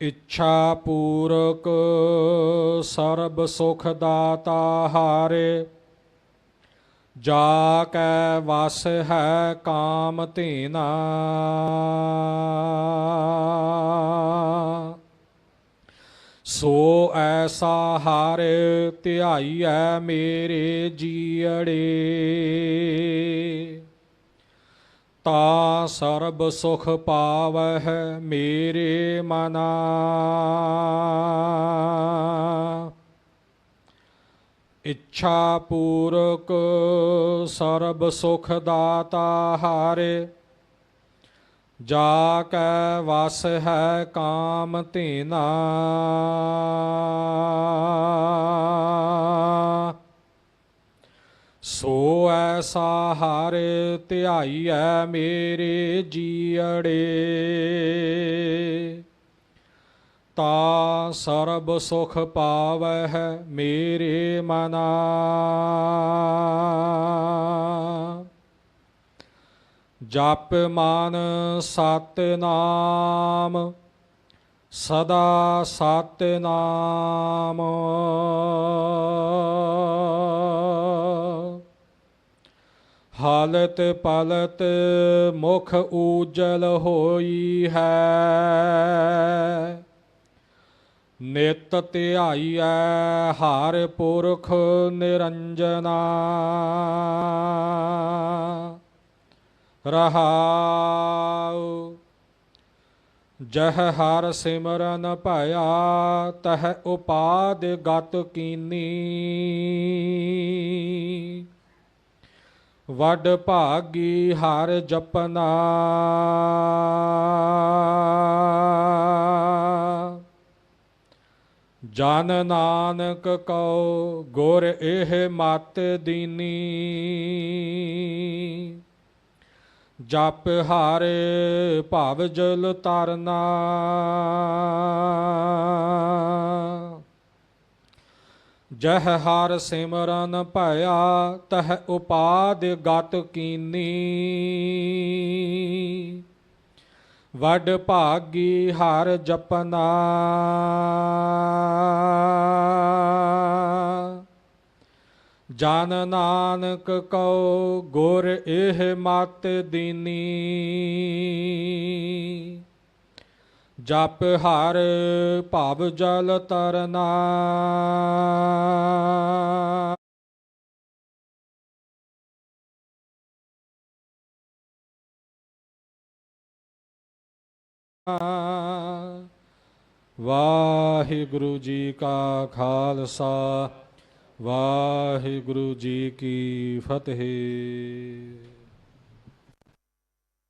ਇੱਛਾ ਪੂਰਕ ਸਰਬ ਸੁਖ ਦਾਤਾ ਹਾਰੇ ਜਾ ਕੈ ਵਸ ਹੈ ਕਾਮ ਧੀਨਾ। ਸੋ ਐਸਾ ਹਾਰੇ ਧਿਆਈਐ ਮੇਰੇ ਜੀੜੇ ਤਾ ਸਰਬ ਸੁਖ ਪਾਵਹਿ ਮੇਰੇ ਮਨਾ। ਇੱਛਾ ਪੂਰਕ ਸਰਬ ਸੁਖ ਦਾਤਾ ਹਾਰੇ, ਜਾ ਕੈ ਵਸ ਹੈ ਕਾਮ ਧੀਨਾ। ਸੋ ਐਸਾ ਹਰਿ ਧਿਆਈਐ ਮੇਰੇ ਜੀਅੜੇ। ਤਾ ਸਰਬ ਸੁਖ ਪਾਵਹਿ ਮੇਰੇ ਮਨਾ। ਜਪ ਮਨ ਸਤ ਨਾਮ, ਸਦਾ ਸਤ ਨਾਮ। ਹਾਲਤ ਪਲਤ ਮੁਖ ਊਜਲ ਹੋਈ ਹੈ। ਨਿਤ ਹੈ ਹਰ ਪੁਰਖ ਨਿਰੰਜਨਾ। ਰਹਾਉ, ਜਹ ਹਰ ਸਿਮਰਨ ਭਇਆ, ਤਹ ਉਪਾਦ ਗਤ ਕੀਨੀ। ਵੱਡ ਭਾਗੀ ਹਰ ਜਪਨਾ। ਜਨ ਨਾਨਕ ਕਉ ਗੁਰ ਇਹ ਮਤ ਦੀਨੀ। ਜਪ ਹਾਰੇ ਭਵ ਜਲ ਤਰਨਾ। ਜਹ ਹਰ ਸਿਮਰਨ ਭਇਆ, ਤਹ ਉਪਾਦ ਗਤ ਕੀਨੀ। ਵੱਡ ਭਾਗੀ ਹਰ ਜਪਨਾ। ਜਨ ਨਾਨਕ ਕਉ ਗੁਰ ਇਹ ਮਤ ਦੀਨੀ। ਜਪ ਹਰ ਭਵ ਜਲ ਤਰਨਾ। ਵਾਹਿਗੁਰੂ ਜੀ ਕਾ ਖਾਲਸਾ ਵਾਹਿਗੁਰੂ ਜੀ ਕੀ ਫਤਿਹ।